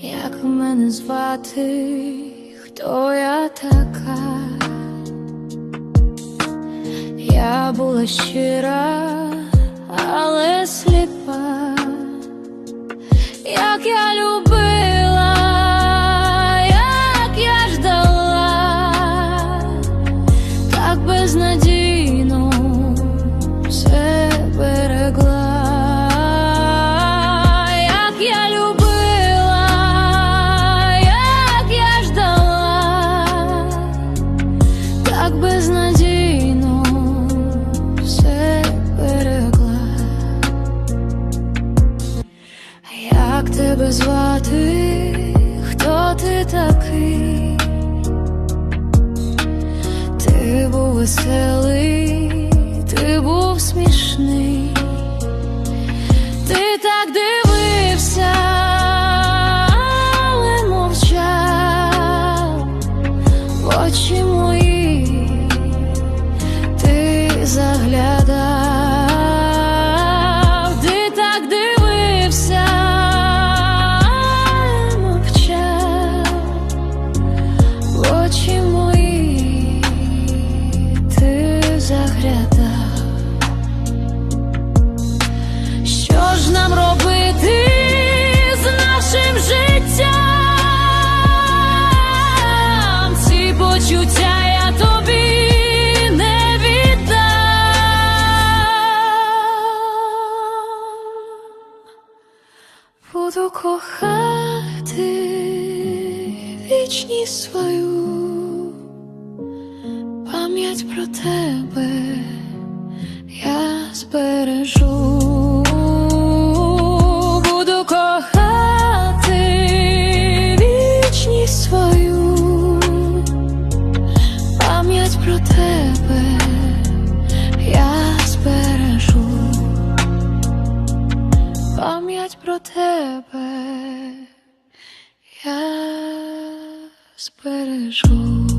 Як мене звати, хто я така? Я була щира, так безнадійно все берегла. Як тебе звати? Хто ти такий? Ти був веселий, ти був смішний, ти так дивився, очі мої, ти Буду кохати вічність свою, пам'ять про тебе я збережу. Буду кохати вічність свою, пам'ять про тебе тебе я збережу.